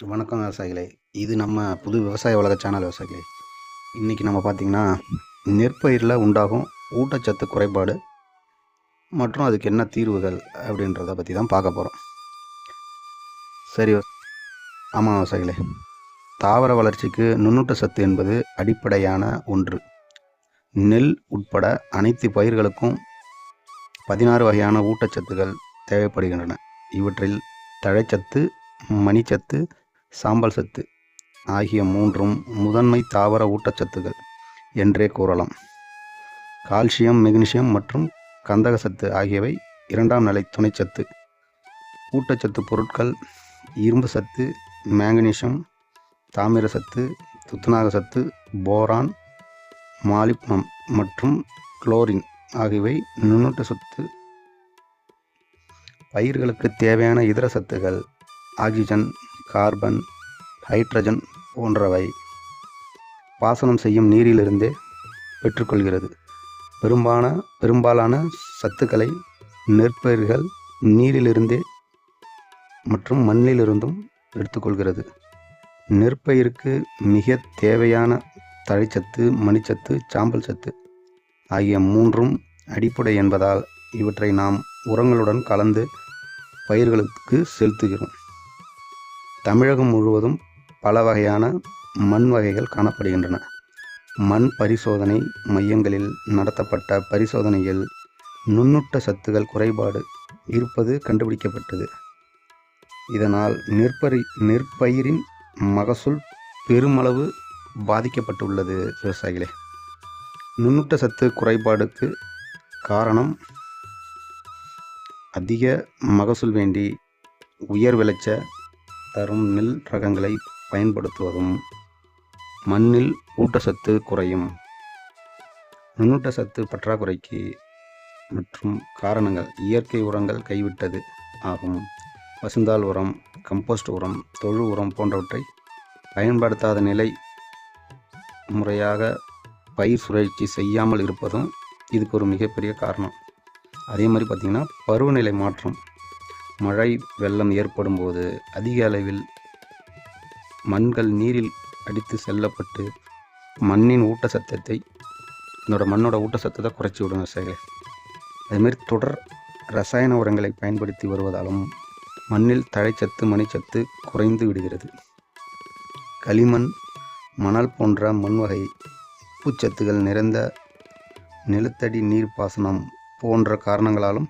வணக்கம் விவசாயிகளே. இது நம்ம புது விவசாய உலக சேனல் விவசாயிகளே. இன்றைக்கி நம்ம பார்த்திங்கன்னா நெற்பயிரில் உண்டாகும் ஊட்டச்சத்து குறைபாடு மற்றும் அதுக்கு என்ன தீர்வுகள் அப்படின்றத பற்றி தான் பார்க்க போகிறோம் சரி ஆமாம் விவசாயிகளே. தாவர வளர்ச்சிக்கு நுண்ணூட்ட சத்து என்பது அடிப்படையான ஒன்று. நெல் உட்பட அனைத்து பயிர்களுக்கும் பதினாறு வகையான ஊட்டச்சத்துகள் தேவைப்படுகின்றன. இவற்றில் தழைச்சத்து மணிச்சத்து சாம்பல் சத்து ஆகிய மூன்றும் முதன்மை தாவர ஊட்டச்சத்துகள் என்றே கூறலாம். கால்சியம் மெக்னீசியம் மற்றும் கந்தக சத்து ஆகியவை இரண்டாம் நிலை துணைச்சத்து. ஊட்டச்சத்து பொருட்கள் இரும்பு சத்து மேங்கனீசியம் தாமிர சத்து துத்தநாக சத்து போரான் மாலிப்னம் மற்றும் குளோரின் ஆகியவை நுண்ணூட்ட சத்து. பயிர்களுக்கு தேவையான இதர சத்துகள் ஆக்சிஜன் கார்பன் ஹைட்ரஜன் போன்றவை பாசனம் செய்யும் நீரிலிருந்தே பெற்றுக்கொள்கிறது. பெரும்பான பெரும்பாலான சத்துக்களை நெற்பயிர்கள் நீரிலிருந்தே மற்றும் மண்ணிலிருந்தும் எடுத்துக்கொள்கிறது. நெற்பயிருக்கு மிக தேவையான தழைச்சத்து மணிச்சத்து சாம்பல் சத்து ஆகிய மூன்றும் அடிப்படை என்பதால் இவற்றை நாம் உரங்களுடன் கலந்து பயிர்களுக்கு செலுத்துகிறோம். தமிழகம் முழுவதும் பல வகையான மண் வகைகள் காணப்படுகின்றன. மண் பரிசோதனை மையங்களில் நடத்தப்பட்ட பரிசோதனையில் நுண்ணூட்ட சத்துகள் குறைபாடு இருப்பது கண்டுபிடிக்கப்பட்டது. இதனால் நெற்பரி நெற்பயிரின் மகசூல் பெருமளவு பாதிக்கப்பட்டுள்ளது விவசாயிகளே. நுண்ணூட்ட சத்து குறைபாடுக்கு காரணம் அதிக மகசூல் வேண்டி உயர் விளைச்ச தரும் நெல் ரகங்களை பயன்படுத்துவதும் மண்ணில் ஊட்டச்சத்து குறையும். நுண்ணூட்டச்சத்து பற்றாக்குறைக்கு மற்றும் காரணங்கள் இயற்கை உரங்கள் கைவிட்டது ஆகும். பசுந்தாள் உரம் கம்போஸ்ட் உரம் தொழு உரம் போன்றவற்றை பயன்படுத்தாத நிலை முறையாக பயிர் சுழற்சி செய்யாமல் இருப்பதும் இதுக்கு ஒரு மிகப்பெரிய காரணம். அதே மாதிரி பார்த்திங்கன்னா பருவநிலை மாற்றம். மழை வெள்ளம் ஏற்படும் போது அதிக அளவில் மண்கள் நீரில் அடித்து செல்லப்பட்டு மண்ணின் ஊட்டச்சத்தத்தை என்னோட மண்ணோட ஊட்டச்சத்தத்தை குறைச்சி விடும் விவசாயிகளை அதேமாரி தொடர் ரசாயன உரங்களை பயன்படுத்தி வருவதாலும் மண்ணில் தழைச்சத்து மணிச்சத்து குறைந்து விடுகிறது. களிமண் மணல் போன்ற மண் வகை உப்புச்சத்துகள் நிறைந்த நிலத்தடி நீர்ப்பாசனம் போன்ற காரணங்களாலும்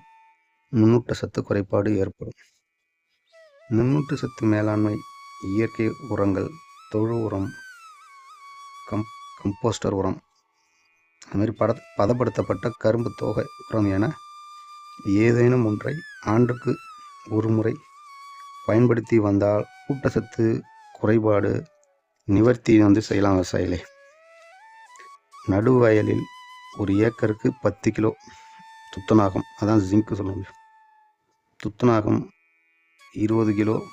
நுண்ணூட்ட சத்து குறைபாடு ஏற்படும். நுண்ணூட்ட சத்து மேலாண்மை இயற்கை உரங்கள் தொழு உரம் கம் கம்போஸ்டர் உரம் அதுமாரி பத பதப்படுத்தப்பட்ட கரும்பு தொகை உரம் என ஏதேனும் ஒன்றை ஆண்டுக்கு ஒரு முறை பயன்படுத்தி வந்தால் ஊட்டச்சத்து குறைபாடு நிவர்த்தி வந்து செய்யலாம் விவசாயிகளே. நடுவயலில் ஒரு ஏக்கருக்கு பத்து கிலோ துத்தநாகம். அதான் ஜிங்க் சொல்லுவாங்க. துத்தநாகம் இருபது கிலோ.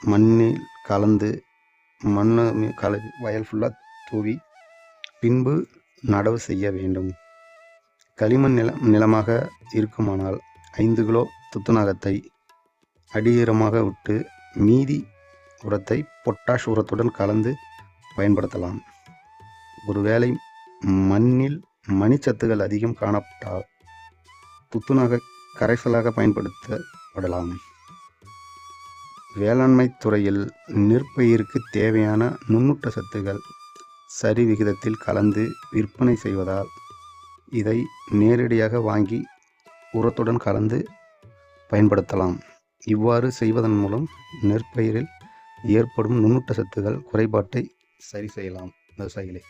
மண்ணில் கலந்து மண்ணை மீ- கல வயல் ஃபுல்லாக தூவி பின்பு நடவு செய்ய வேண்டும். களிமண் நிலம் நிலமாக இருக்குமானால் ஐந்து கிலோ துத்தநாகத்தை அடியுரமாக விட்டு மீதி உரத்தை பொட்டாஷ் உரத்துடன் கலந்து பயன்படுத்தலாம். ஒருவேளை மண்ணில் மணிச்சத்துகள் அதிகம் காணப்பட்டால் துத்துநாக கரைசலாக பயன்படுத்தப்படலாம். வேளாண்மை துறையில் நெற்பயிருக்கு தேவையான நுண்ணூட்ட சத்துகள் சரி விகிதத்தில் கலந்து விற்பனை செய்வதால் இதை நேரடியாக வாங்கி உரத்துடன் கலந்து பயன்படுத்தலாம். இவ்வாறு செய்வதன் மூலம் நெற்பயிரில் ஏற்படும் நுண்ணூட்ட சத்துகள் குறைபாட்டை சரி செய்யலாம். விவசாயிகளே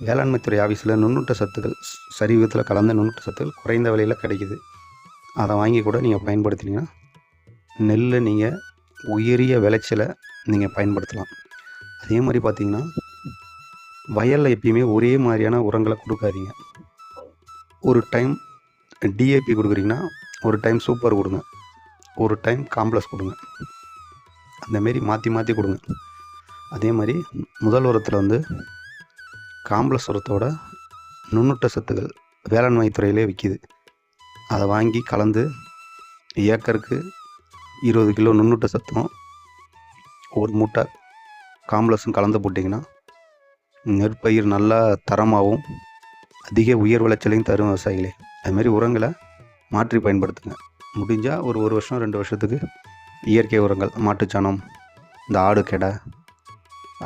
வேளாண்மைத்துறை ஆஃபீஸில் நுண்ணூட்ட சத்துக்கள் சரி விதத்தில் கலந்த நுண்ணூட்ட சத்துக்கள் குறைந்த விலையில் கிடைக்குது. அதை வாங்கி கூட நீங்கள் பயன்படுத்தினீங்கன்னா நெல்லை நீங்கள் உயரிய விளைச்சலை நீங்கள் பயன்படுத்தலாம். அதே மாதிரி பார்த்தீங்கன்னா வயலில் எப்பயுமே ஒரே மாதிரியான உரங்களை கொடுக்காதீங்க. ஒரு டைம் டிஏபி கொடுக்குறீங்கன்னா ஒரு டைம் சூப்பர் கொடுங்க. ஒரு டைம் காம்ப்ளெக்ஸ் கொடுங்க. அந்தமாரி மாற்றி மாற்றி கொடுங்க. அதே மாதிரி முதல் உரத்தில் வந்து காம்ப்ளெக்ஸ் உரத்தோட நுண்ணூட்ட சத்துக்கள் வேளாண்மை துறையிலே விற்கிது அதை வாங்கி கலந்து ஏக்கருக்கு இருபது கிலோ நுண்ணூட்ட சத்தும் ஒரு மூட்டை காம்ப்ளஸும் கலந்து போட்டிங்கன்னா நெற்பயிர் நல்லா தரமாகவும் அதிக உயர் விளைச்சலையும் தரும் விவசாயிகளே. அதுமாரி உரங்களை மாற்றி பயன்படுத்துங்க. முடிஞ்சால் ஒரு ஒரு வருஷம் ரெண்டு வருஷத்துக்கு இயற்கை உரங்கள் மாட்டுச்சாணம் இந்த ஆடு கெடை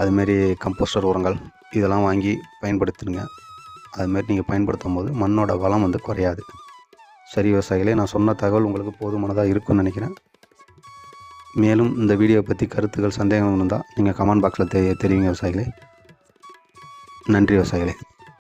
அதுமாரி கம்போஸ்டர் உரங்கள் இதெல்லாம் வாங்கி பயன்படுத்துங்க அதுமாரி நீங்கள் பயன்படுத்தும் போது மண்ணோட வளம் வந்து குறையாது. சரி விவசாயிகளே நான் சொன்ன தகவல் உங்களுக்கு போதுமானதாக இருக்கும்னு நினைக்கிறேன். மேலும் இந்த வீடியோவை பற்றி கருத்துக்கள் சந்தேகம் இருந்தால் நீங்கள் கமெண்ட் பாக்ஸில் தெ தெரிவிங்க விவசாயிகளே. நன்றி விவசாயிகளே.